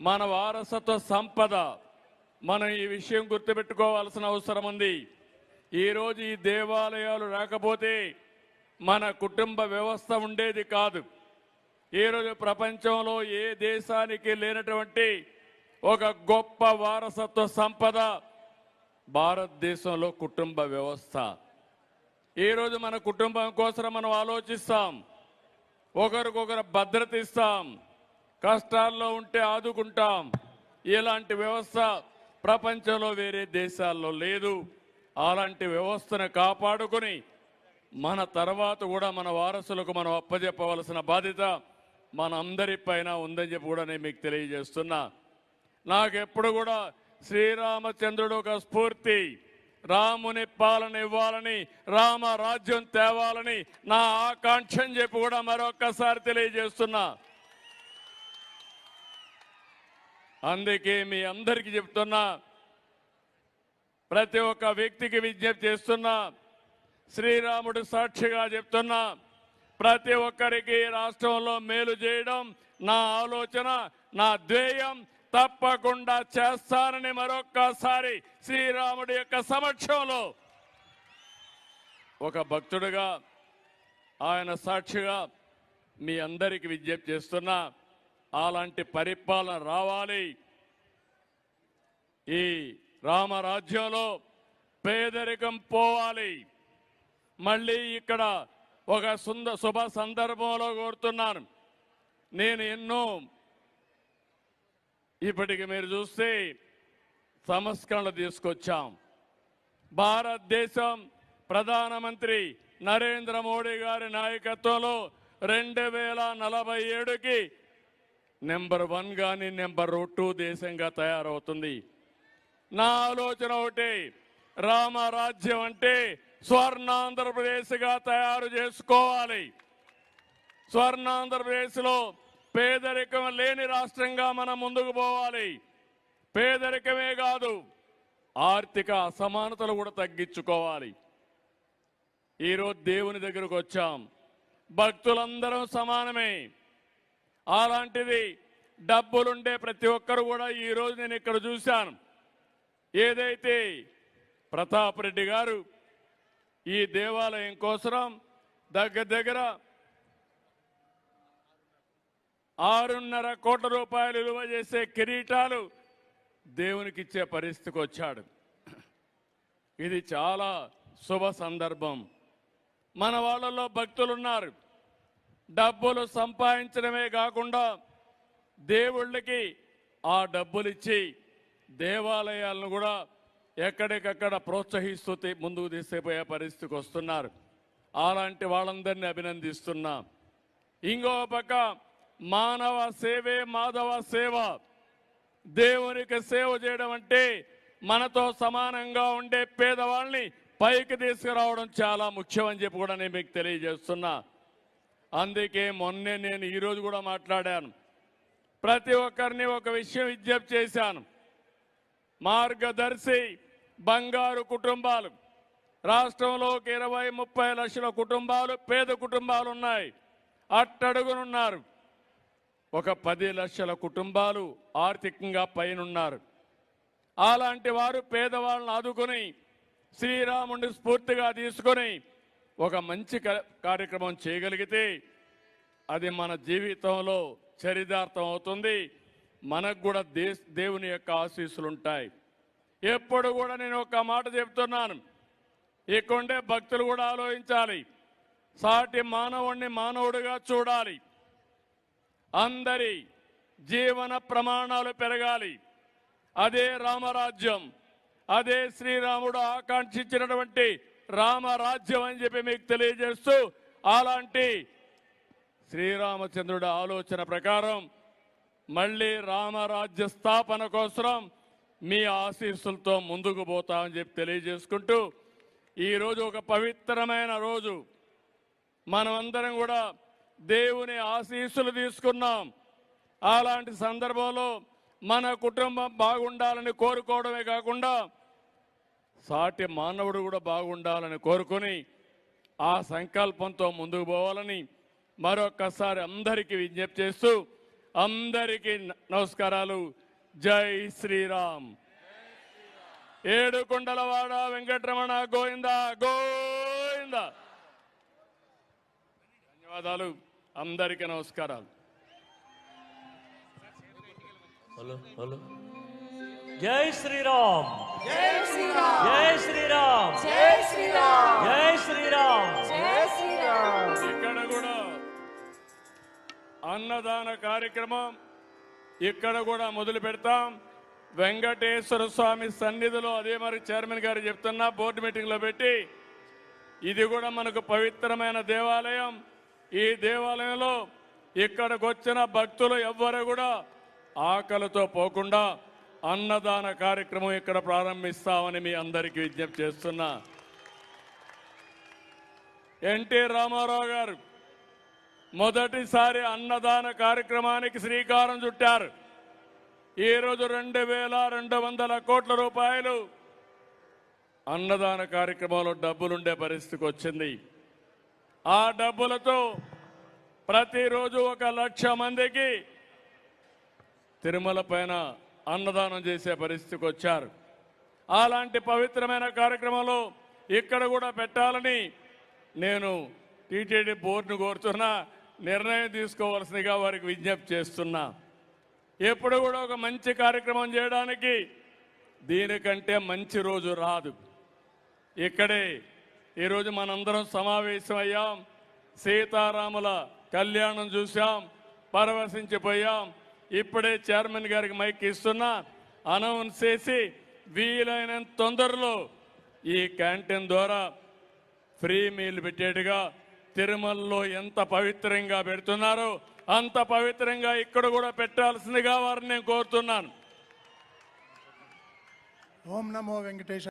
మన వారసత్వ సంపద. మనం ఈ విషయం గుర్తుపెట్టుకోవాల్సిన అవసరం ఉంది. ఈరోజు ఈ దేవాలయాలు రాకపోతే మన కుటుంబ వ్యవస్థ ఉండేది కాదు. ఈరోజు ప్రపంచంలో ఏ దేశానికి లేనటువంటి ఒక గొప్ప వారసత్వ సంపద భారతదేశంలో కుటుంబ వ్యవస్థ. ఈరోజు మన కుటుంబం కోసం మనం ఆలోచిస్తాం. ఒకరికొకరు భద్రత ఇస్తాం. కష్టాల్లో ఉంటే ఆదుకుంటాం. ఇలాంటి వ్యవస్థ ప్రపంచంలో వేరే దేశాల్లో లేదు. అలాంటి వ్యవస్థను కాపాడుకొని మన తర్వాత కూడా మన వారసులకు మనం అప్పజెప్పవలసిన బాధ్యత మన అందరి పైన ఉందని చెప్పి కూడా నేను మీకు తెలియజేస్తున్నా. నాకెప్పుడు కూడా శ్రీరామచంద్రుడు ఒక స్ఫూర్తి. రాముని పాలన ఇవ్వాలని రామ రాజ్యం తేవాలని నా ఆకాంక్షని చెప్పి కూడా మరొక్కసారి తెలియజేస్తున్నా. అందుకే మీ అందరికీ చెప్తున్నా ప్రతి ఒక్క వ్యక్తికి విజ్ఞప్తి చేస్తున్నా శ్రీరాముడు సాక్షిగా చెప్తున్నా ప్రతి ఒక్కరికి రాష్ట్రంలో మేలు చేయడం నా ఆలోచన నా ధ్యేయం తప్పకుండా చేస్తానని మరొక్కసారి శ్రీరాముడి యొక్క సమక్షంలో ఒక భక్తుడుగా ఆయన సాక్షిగా మీ అందరికి విజ్ఞప్తి చేస్తున్నా. అలాంటి పరిపాలన రావాలి. ఈ రామరాజ్యంలో పేదరికం పోవాలి. మళ్ళీ ఇక్కడ ఒక సుంద శుభ సందర్భంలో కోరుతున్నాను. నేను ఎన్నో ఇప్పటికి మీరు చూస్తే సంస్కరణలు తీసుకొచ్చాం. భారతదేశం ప్రధానమంత్రి నరేంద్ర మోడీ గారి నాయకత్వంలో రెండు వేల నలభై ఏడుకి నెంబర్ వన్ కానీ నెంబర్ టూ దేశంగా తయారవుతుంది. నా ఆలోచన ఒకటి రామరాజ్యం అంటే స్వర్ణాంధ్రప్రదేశ్గా తయారు చేసుకోవాలి. స్వర్ణాంధ్రప్రదేశ్లో పేదరికం లేని రాష్ట్రంగా మనం ముందుకు పోవాలి. పేదరికమే కాదు ఆర్థిక అసమానతలు కూడా తగ్గించుకోవాలి. ఈరోజు దేవుని దగ్గరకు వచ్చాం. భక్తులందరం సమానమే. అలాంటిది డబ్బులుండే ప్రతి ఒక్కరు కూడా ఈ రోజు నేను ఇక్కడ చూశాను. ఏదైతే ప్రతాప్ రెడ్డి గారు ఈ దేవాలయం కోసరం దగ్గర దగ్గర ఆరున్నర కోట్ల రూపాయలు విలువ చేసే కిరీటాలు దేవునికి ఇచ్చే పరిస్థితికి వచ్చాడు. ఇది చాలా శుభ సందర్భం. మన వాళ్ళలో భక్తులు ఉన్నారు డబ్బులు సంపాదించడమే కాకుండా దేవుళ్ళకి ఆ డబ్బులు ఇచ్చి దేవాలయాలను కూడా ఎక్కడికక్కడ ప్రోత్సహిస్తూ ముందుకు తీసుకుపోయే పరిస్థితికి వస్తున్నారు. అలాంటి వాళ్ళందరినీ అభినందిస్తున్నా. ఇంకో పక్క మానవ సేవే మాధవ సేవ. దేవునికి సేవ చేయడం అంటే మనతో సమానంగా ఉండే పేదవాళ్ళని పైకి తీసుకురావడం చాలా ముఖ్యం అని చెప్పి కూడా నేను మీకు తెలియజేస్తున్నా. అందుకే మొన్నే నేను ఈరోజు కూడా మాట్లాడాను. ప్రతి ఒక్కరిని ఒక విషయం విజ్ఞప్తి చేశాను. మార్గదర్శి బంగారు కుటుంబాలు. రాష్ట్రంలో ఒక ఇరవై ముప్పై లక్షల కుటుంబాలు పేద కుటుంబాలు ఉన్నాయి. అట్టడుగునున్నారు. ఒక పది లక్షల కుటుంబాలు ఆర్థికంగా పైనున్నారు. అలాంటి వారు పేదవాళ్ళని ఆదుకొని శ్రీరాముడిని స్ఫూర్తిగా తీసుకొని ఒక మంచి క- కార్యక్రమం చేయగలిగితే అది మన జీవితంలో చరితార్థం అవుతుంది. మనకు కూడా దే దేవుని యొక్క ఆశీస్సులు ఉంటాయి ఎప్పుడు కూడా నేను ఒక మాట చెప్తున్నాను. ఇక్కడుండే భక్తులు కూడా ఆలోచించాలి. సాటి మానవుణ్ణి మానవుడిగా చూడాలి. అందరి జీవన ప్రమాణాలు పెరగాలి. అదే రామరాజ్యం అదే శ్రీరాముడు ఆకాంక్షించినటువంటి రామరాజ్యం అని చెప్పి మీకు తెలియజేస్తూ అలాంటి శ్రీరామచంద్రుడి ఆలోచన ప్రకారం మళ్ళీ రామరాజ్య స్థాపన కోసం మీ ఆశీస్సులతో ముందుకు పోతామని చెప్పి తెలియజేసుకుంటూ ఈరోజు ఒక పవిత్రమైన రోజు. మనమందరం కూడా దేవుని ఆశీస్సులు తీసుకున్నాం. అలాంటి సందర్భంలో మన కుటుంబం బాగుండాలని కోరుకోవడమే కాకుండా సాటి మానవుడు కూడా బాగుండాలని కోరుకొని ఆ సంకల్పంతో ముందుకు పోవాలని మరొక్కసారి అందరికీ విజ్ఞప్తి చేస్తూ అందరికీ నమస్కారాలు. జై శ్రీరామ్. ఏడు కొండలవాడ వెంకటరమణ గోవింద గోవింద. ధన్యవాదాలు. అందరికీ నమస్కారాలు. Hello hello. జై శ్రీరామ్. జై శ్రీరామ్. జై శ్రీరామ్. జై శ్రీరామ్. జై శ్రీరామ్. జై శ్రీరామ్. ఇక్కడ కూడా అన్నదాన కార్యక్రమం ఇక్కడ కూడా మొదలు పెడతాం. వెంకటేశ్వర స్వామి సన్నిధిలో అదే మరి చైర్మన్ గారు చెప్తున్నా బోర్డు మీటింగ్లో పెట్టి. ఇది కూడా మనకు పవిత్రమైన దేవాలయం. ఈ దేవాలయంలో ఇక్కడికి వచ్చిన భక్తులు ఎవ్వరు కూడా ఆకలితో పోకుండా అన్నదాన కార్యక్రమం ఇక్కడ ప్రారంభిస్తామని మీ అందరికీ విజ్ఞప్తి చేస్తున్నా. ఎన్టీ రామారావు గారు మొదటిసారి అన్నదాన కార్యక్రమానికి శ్రీకారం చుట్టారు. ఈరోజు రెండు వేల రెండు వందల కోట్ల రూపాయలు అన్నదాన కార్యక్రమంలో డబ్బులుండే పరిస్థితికి వచ్చింది. ఆ డబ్బులతో ప్రతిరోజు ఒక లక్ష మందికి తిరుమల పైన అన్నదానం చేసే పరిస్థితికి వచ్చారు. అలాంటి పవిత్రమైన కార్యక్రమంలో ఇక్కడ కూడా పెట్టాలని నేను టీటీడీ బోర్డును కోరుతున్నా నిర్ణయం తీసుకోవాల్సిందిగా వారికి విజ్ఞప్తి చేస్తున్నా. ఎప్పుడు కూడా ఒక మంచి కార్యక్రమం చేయడానికి దీనికంటే మంచి రోజు రాదు. ఇక్కడే ఈరోజు మనందరం సమావేశమయ్యాం సీతారాముల కళ్యాణం చూసాం పరవశించిపోయాం. ఇప్పుడే చైర్మన్ గారికి మైక్ ఇస్తున్నా. అనౌన్స్ చేసి వీలైనంత తొందరలో ఈ క్యాంటీన్ ద్వారా ఫ్రీ మీల్ పెట్టేట్టుగా తిరుమలలో ఎంత పవిత్రంగా పెడుతున్నారో అంత పవిత్రంగా ఇక్కడ కూడా పెట్టాల్సిందిగా వారిని నేను కోరుతున్నాను. ఓం నమో వెంకటేశ